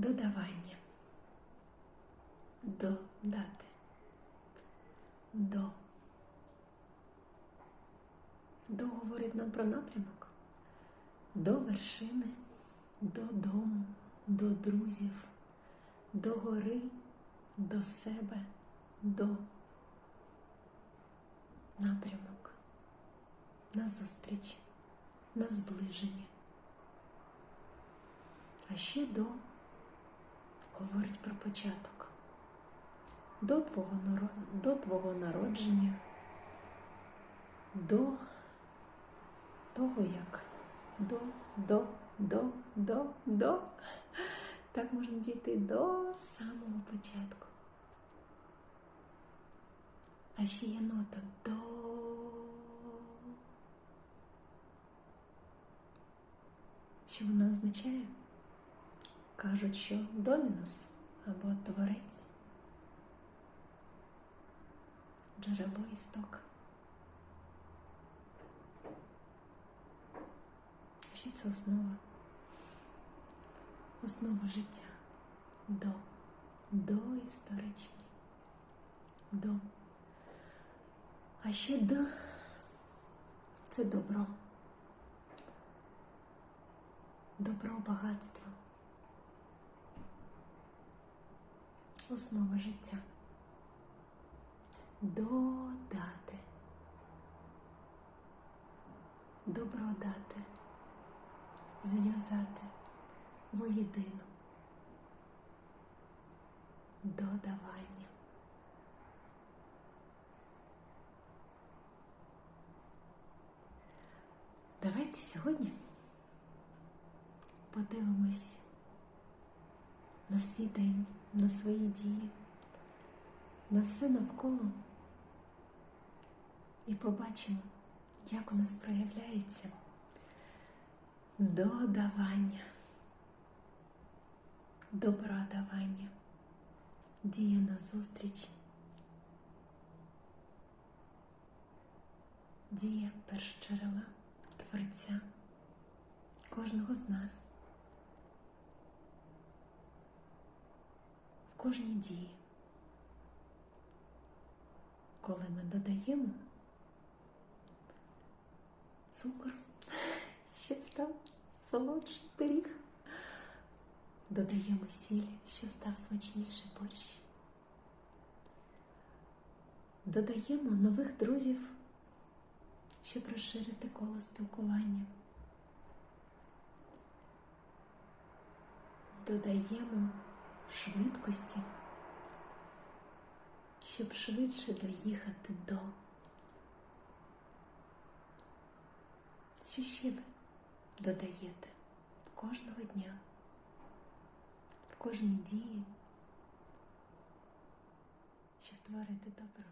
Додавання. Додати. До. До говорить нам про напрямок. До вершини, додому, до друзів, до гори, до себе, до напрямок, на зустріч, на зближення. А ще до говорить про початок. До твого, до твого народження, до того, як до, до, до, до, до. Так можна дійти до самого початку. А ще є нота до. Що вона означає? Кажуть, що домінус або творець, джерело істок. Ще це основа. Основа життя. До. Доісторичні. До. А ще до це добро. Добро багатство. Основа життя. Додати. Добро дати. Зв'язати воєдину. Додавання. Давайте сьогодні подивимось на свій день, на свої дії, на все навколо і побачимо, як у нас проявляється додавання, добродавання, дія на зустріч, дія першоджерела, Творця, кожного з нас. Кожній дії, коли ми додаємо цукор, щоб став солодший пиріг, додаємо сіль, щоб став смачніший борщ. Додаємо нових друзів, щоб розширити коло спілкування. Додаємо швидкості, щоб швидше доїхати до. Що ще ви додаєте кожного дня, в кожній дії, щоб творити добро?